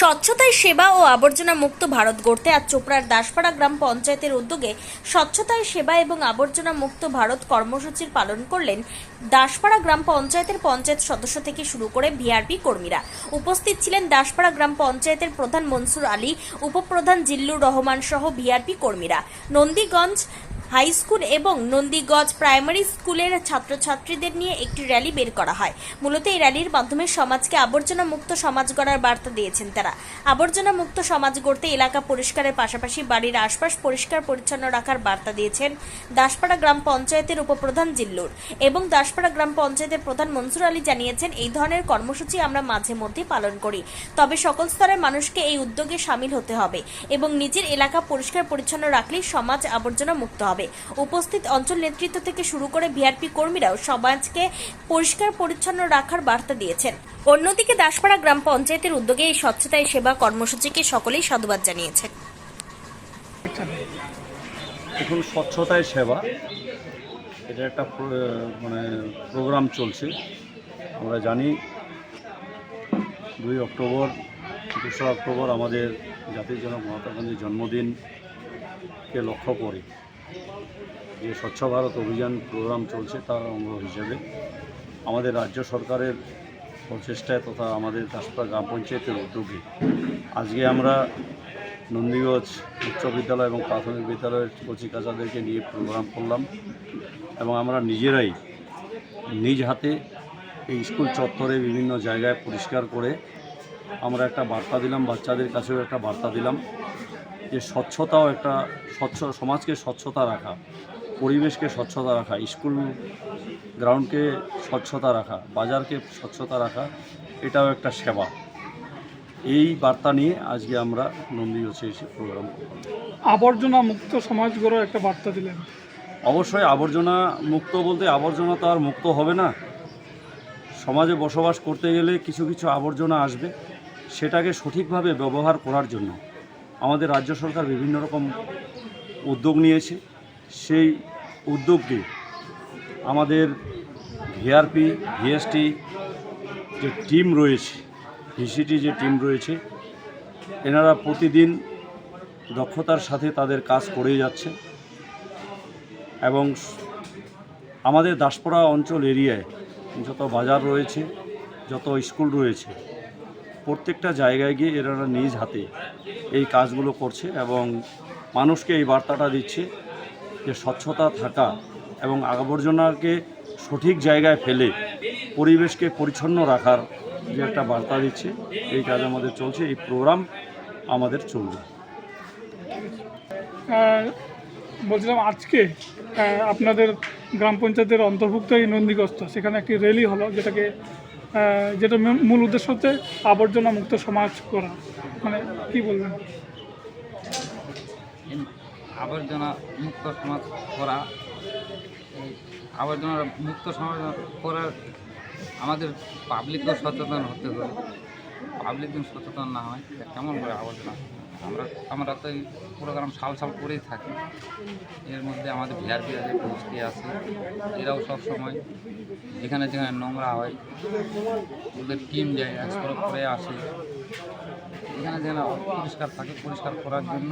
স্বচ্ছতায় সেবা ও আবর্জনা মুক্ত ভারত গড়তে আজ চোপড়ার দাসপাড়া গ্রাম পঞ্চায়েতের উদ্যোগে স্বচ্ছতায় সেবা এবং আবর্জনা মুক্ত ভারত কর্মসূচির পালন করলেন দাসপাড়া গ্রাম পঞ্চায়েতের পঞ্চায়েত সদস্য থেকে শুরু করে ভিআরপি কর্মীরা। উপস্থিত ছিলেন দাসপাড়া গ্রাম পঞ্চায়েতের প্রধান মনসুর আলী, উপপ্রধান জিল্লুর রহমান সহ ভিআরপি কর্মীরা। নন্দীগঞ্জ হাই স্কুল এবং নন্দীগঞ্জ প্রাইমারি স্কুলের ছাত্রছাত্রীদের নিয়ে একটি র্যালি বের করা হয়। মূলত এই র্যালির মাধ্যমে সমাজকে আবর্জনা মুক্ত সমাজ গড়ার বার্তা দিয়েছেন তারা। আবর্জনা মুক্ত সমাজ গড়তে এলাকা পরিষ্কারের পাশাপাশি বাড়ির আশপাশ পরিষ্কার পরিচ্ছন্ন রাখার বার্তা দিয়েছেন দাসপাড়া গ্রাম পঞ্চায়েতের উপপ্রধান জিল্লুর এবং দাসপাড়া গ্রাম পঞ্চায়েতের প্রধান মনসুর আলী জানিয়েছেন, এই ধরনের কর্মসূচি আমরা মাঝে মধ্যে পালন করি। তবে সকল স্তরের মানুষকে এই উদ্যোগে সামিল হতে হবে এবং নিজের এলাকা পরিষ্কার পরিচ্ছন্ন রাখলেই সমাজ আবর্জনা মুক্ত হবে। উপস্থিত অঞ্চল নেতৃত্ব থেকে শুরু করে ভিআরপি কর্মীরাও সমাজকে পরিষ্কার, পরিচ্ছন্ন রাখার বার্তা দিয়েছেন। অন্যদিকে দাসপাড়া গ্রাম পঞ্চায়েতের উদ্যোগে এই স্বচ্ছতায় সেবা কর্মসূচিকে সকলেই সাধুবাদ জানিয়েছেন। এখন স্বচ্ছতায় সেবা, এটা একটা মানে প্রোগ্রাম চলছে। আমরা জানি, দুই অক্টোবর দোসরা অক্টোবর আমাদের জাতির জনক মহাত্মা গান্ধীর জন্মদিনকে লক্ষ্য করে যে স্বচ্ছ ভারত অভিযান প্রোগ্রাম চলছে তার অঙ্গ হিসেবে আমাদের রাজ্য সরকারের প্রচেষ্টায় তথা আমাদের দাসপাড়া গ্রাম পঞ্চায়েতের উদ্যোগে আজকে আমরা নন্দীগঞ্জ উচ্চ বিদ্যালয় এবং প্রাথমিক বিদ্যালয়ের কচিকাচাদেরকে নিয়ে প্রোগ্রাম করলাম এবং আমরা নিজেরাই নিজ হাতে এই স্কুল চত্বরে বিভিন্ন জায়গায় পরিষ্কার করে আমরা একটা বার্তা দিলাম, বাচ্চাদের কাছেও একটা বার্তা দিলাম যে স্বচ্ছতাও একটা স্বচ্ছ, সমাজকে স্বচ্ছতা রাখা। পরিবেশকে স্বচ্ছতা রাখা স্কুল গ্রাউন্ডকে স্বচ্ছতা রাখা বাজারকে স্বচ্ছতা রাখা এটাও একটা সেবা। এই বার্তা নিয়ে আজকে আমরা নন্দীগঞ্জে এসে প্রোগ্রাম করলাম আবর্জনা মুক্ত সমাজ গড়ার একটা বার্তা দিলেন। অবশ্যই আবর্জনা মুক্ত বলতে আবর্জনা তো আর মুক্ত হবে না। সমাজে বসবাস করতে গেলে কিছু কিছু আবর্জনা আসবে সেটাকে সঠিকভাবে ব্যবহার করার জন্য। আমাদের রাজ্য সরকার বিভিন্ন রকম উদ্যোগ নিয়েছে। সেই উদ্যোগটি আমাদের ভিআরপি, ভিএসটি যে টিম রয়েছে, ভিসিটি যে টিম রয়েছে, এনারা প্রতিদিন দক্ষতার সাথে তাদের কাজ করে যাচ্ছে এবং আমাদের দাসপাড়া অঞ্চল এরিয়ায় যত বাজার রয়েছে, যত স্কুল রয়েছে, প্রত্যেকটা জায়গায় গিয়ে এরা নিজ হাতে এই কাজগুলো করছে এবং মানুষকে এই বার্তাটা দিচ্ছে যে স্বচ্ছতা থাকা এবং আবর্জনাকে সঠিক জায়গায় ফেলে পরিবেশকে পরিচ্ছন্ন রাখার যে একটা বার্তা দিচ্ছে, এই কাজ আমাদের চলছে, এই প্রোগ্রাম আমাদের চলবে। বলছিলাম আজকে আপনাদের গ্রাম পঞ্চায়েতের অন্তর্ভুক্ত এই নন্দীগ্রস্ত, সেখানে একটি র্যালি হলো, যেটাকে যেটা মূল- উদ্দেশ্য হচ্ছে আবর্জনা মুক্ত সমাজ করা। মানে কি বলবেন? আবর্জনা মুক্ত সমাজ করা, এই আবর্জনা মুক্ত সমাজ করার আমাদের পাবলিকও সচেতন হতে হবে। পাবলিক যদি সচেতন না হয় কেমন করে আবর্জনা? আমরা আমরা তো এই প্রোগ্রাম সাল সাল করেই থাকি। এর মধ্যে আমাদের ভিআরপি আছে, গোষ্ঠী আছে, এরাও সব সময় যেখানে যেখানে নোংরা হয়, ওদের টিম যায় একশো করে আসে। এখানে যেন পরিষ্কার থাকে পরিষ্কার করার জন্য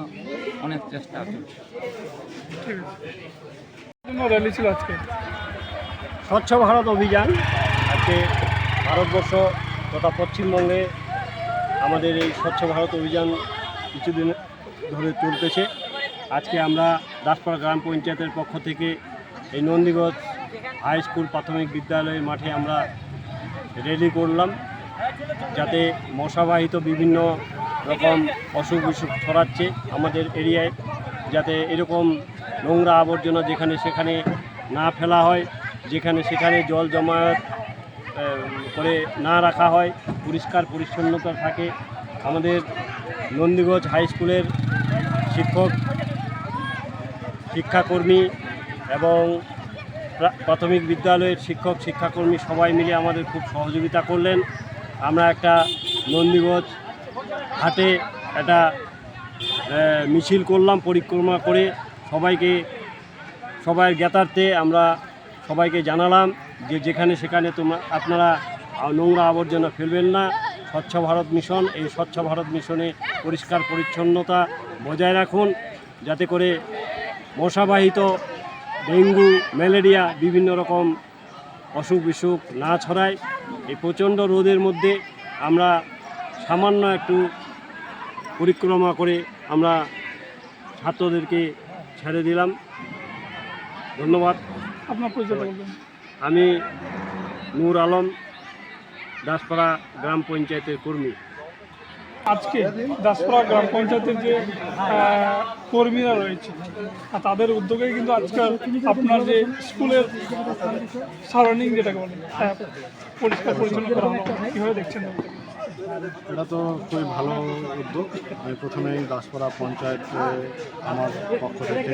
অনেক চেষ্টা চলছে আছে র্যালি ছিল আজকে? স্বচ্ছ ভারত অভিযান। আজকে ভারতবর্ষ তথা পশ্চিমবঙ্গে আমাদের এই স্বচ্ছ ভারত অভিযান কিছুদিন ধরে চলতেছে। আজকে আমরা দাসপাড়া গ্রাম পঞ্চায়েতের পক্ষ থেকে এই নন্দীগঞ্জ হাই স্কুল প্রাথমিক বিদ্যালয়ের মাঠে আমরা রেলি করলাম। যাতে মশাবাহিত বিভিন্ন রকম অসুখ বিসুখ ছড়াচ্ছে আমাদের এরিয়ায়, যাতে এরকম নোংরা আবর্জনা যেখানে সেখানে না ফেলা হয়, যেখানে সেখানে জল জমায়েত করে না রাখা হয়, পরিষ্কার পরিচ্ছন্নতা থাকে। আমাদের নন্দীগঞ্জ হাই স্কুলের শিক্ষক, শিক্ষাকর্মী এবং প্রাথমিক বিদ্যালয়ের শিক্ষক, শিক্ষাকর্মী সবাই মিলে আমাদের খুব সহযোগিতা করলেন। আমরা একটা নন্দীগঞ্জ হাটে একটা মিছিল করলাম, পরিক্রমা করে সবাইকে, সবাইয়ের জ্ঞাতার্থে আমরা সবাইকে জানালাম যে যেখানে সেখানে তোমরা, আপনারা নোংরা আবর্জনা ফেলবেন না। স্বচ্ছ ভারত মিশন, এই স্বচ্ছ ভারত মিশনে পরিষ্কার পরিচ্ছন্নতা বজায় রাখুন, যাতে করে মশাবাহিত ডেঙ্গু, ম্যালেরিয়া, বিভিন্ন রকম অসুখ বিসুখ না ছড়ায়। এই প্রচণ্ড রোদের মধ্যে আমরা সামান্য একটু পরিক্রমা করে আমরা ছাত্রদেরকে ছেড়ে দিলাম। ধন্যবাদ। আপনার বলবেন আমি নূর আলম দাসপাড়া গ্রাম পঞ্চায়েতের কর্মী। আজকে দাসপাড়া গ্রাম পঞ্চায়েতের যে কর্মীরা রয়েছে তাদের উদ্যোগে কিন্তু আজকাল আপনার যে স্কুলের সারাউন্ডিং যেটাকে বলে পরিষ্কার পরিচ্ছন্ন করা হলো কীভাবে দেখছেন? এটা তো খুবই ভালো উদ্যোগ। আমি প্রথমেই দাসপাড়া পঞ্চায়েত আমার পক্ষ থেকে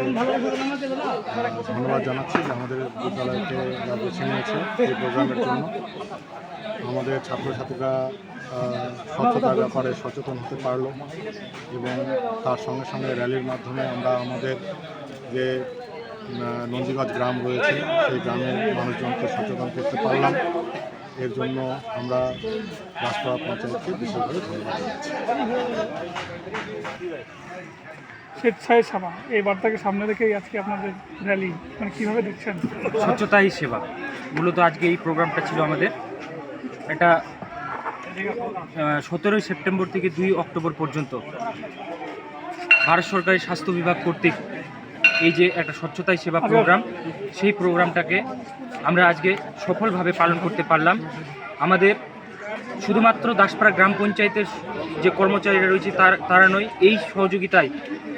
ধন্যবাদ জানাচ্ছি যে আমাদের বিদ্যালয়কে বেছে নিয়েছে এই প্রোগ্রামের জন্য। আমাদের ছাত্রছাত্রীরা স্বচ্ছতার ব্যাপারে সচেতন হতে পারল এবং তার সঙ্গে সঙ্গে র্যালির মাধ্যমে আমরা আমাদের যে নন্দীগঞ্জ গ্রাম রয়েছে, সেই গ্রামের মানুষজনকে সচেতন করতে পারলাম। এর জন্য আমরা দাসপাড়া পঞ্চায়েতকে বিশেষভাবে ধন্যবাদ স্বেচ্ছায় সেবা। এই বার্তাকে সামনে রেখেই আজকে আপনাদের র্যালি মানে কীভাবে দেখছেন? স্বচ্ছতাই সেবা। মূলত আজকে এই প্রোগ্রামটা ছিল আমাদের। এটা সতেরোই সেপ্টেম্বর থেকে দুই অক্টোবর পর্যন্ত ভারত সরকারের স্বাস্থ্য বিভাগ কর্তৃক এই যে একটা স্বচ্ছতাই সেবা প্রোগ্রাম সেই প্রোগ্রামটাকে আমরা আজকে সফলভাবে পালন করতে পারলাম। আমাদের শুধুমাত্র দাসপাড়া গ্রাম পঞ্চায়েতের যে কর্মচারীরা রয়েছে তার, তারা নয়, এই সহযোগিতায়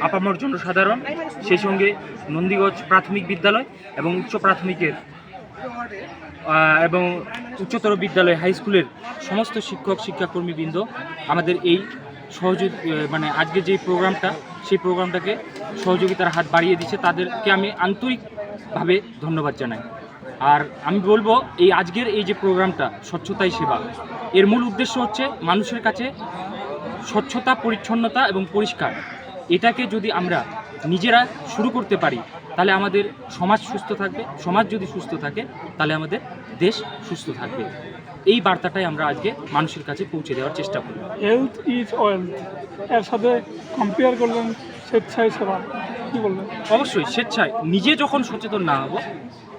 আপামর জনসাধারণ, সেই সঙ্গে নন্দীগঞ্জ প্রাথমিক বিদ্যালয় এবং উচ্চ প্রাথমিকের এবং উচ্চতর বিদ্যালয় হাই স্কুলের সমস্ত শিক্ষক, শিক্ষাকর্মীবৃন্দ আমাদের এই সহযোগ মানে আজকে যে প্রোগ্রামটা, সেই প্রোগ্রামটাকে সহযোগিতার হাত বাড়িয়ে দিচ্ছে। তাদেরকে আমি আন্তরিকভাবে ধন্যবাদ জানাই। আর আমি বলব এই আজকের এই যে প্রোগ্রামটা স্বচ্ছতাই সেবা এর মূল উদ্দেশ্য হচ্ছে মানুষের কাছে স্বচ্ছতা পরিচ্ছন্নতা এবং পরিষ্কার। এটাকে যদি আমরা নিজেরা শুরু করতে পারি তাহলে আমাদের সমাজ সুস্থ থাকবে। সমাজ যদি সুস্থ থাকে তাহলে আমাদের দেশ সুস্থ থাকবে। এই বার্তাটাই আমরা আজকে মানুষের কাছে পৌঁছে দেওয়ার চেষ্টা করি হেলথ ইজ ওয়েলথ এর সাথে কম্পেয়ার করলেন স্বেচ্ছায় সেবা। কী বলবেন অবশ্যই স্বেচ্ছায়। নিজে যখন সচেতন না হব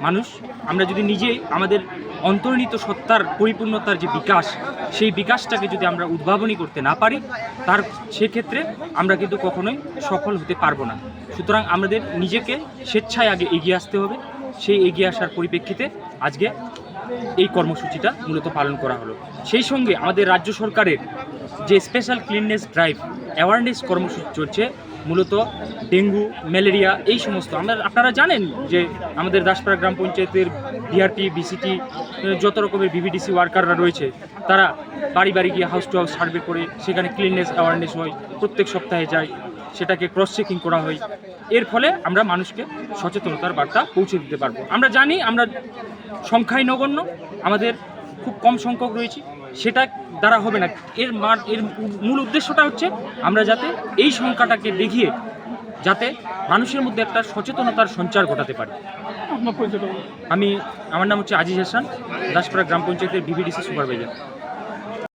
মানুষ, আমরা যদি নিজেই আমাদের অন্তর্নিহিত সত্তার পরিপূর্ণতার যে বিকাশ, সেই বিকাশটাকে যদি আমরা উদ্ভাবনী করতে না পারি, তার সেক্ষেত্রে আমরা কিন্তু কখনোই সফল হতে পারব না। সুতরাং আমাদের নিজেকে স্বেচ্ছায় আগে এগিয়ে আসতে হবে। সেই এগিয়ে আসার পরিপ্রেক্ষিতে আজকে এই কর্মসূচিটা মূলত পালন করা হলো। সেই সঙ্গে আমাদের রাজ্য সরকারের যে স্পেশাল ক্লিননেস ড্রাইভ অ্যাওয়ারনেস কর্মসূচি চলছে মূলত ডেঙ্গু, ম্যালেরিয়া এই সমস্ত। আমরা, আপনারা জানেন যে আমাদের দাসপাড়া গ্রাম পঞ্চায়েতের ডিআরপি বিসিটি যত রকমের বিবিডিসি ওয়ার্কাররা রয়েছে, তারা বাড়ি বাড়ি গিয়ে হাউস টু হাউস সার্ভে করে, সেখানে ক্লিননেস অ্যাওয়ারনেস হয়, প্রত্যেক সপ্তাহে যায়, সেটাকে ক্রস চেকিং করা হয়। এর ফলে আমরা মানুষকে সচেতনতার বার্তা পৌঁছে দিতে পারব। আমরা জানি আমরা সংখ্যায় নগণ্য, আমাদের খুব কম সংখ্যক রয়েছে সেটা দ্বারা হবে না। এর মার এর মূল উদ্দেশ্যটা হচ্ছে আমরা যাতে এই সংখ্যাটাকে দেখিয়ে যাতে মানুষের মধ্যে একটা সচেতনতার সঞ্চার ঘটাতে পারি। আমি আমার নাম হচ্ছে আজিজ হাসান দাসপাড়া গ্রাম পঞ্চায়েতের বিবিডিসি সুপারভাইজার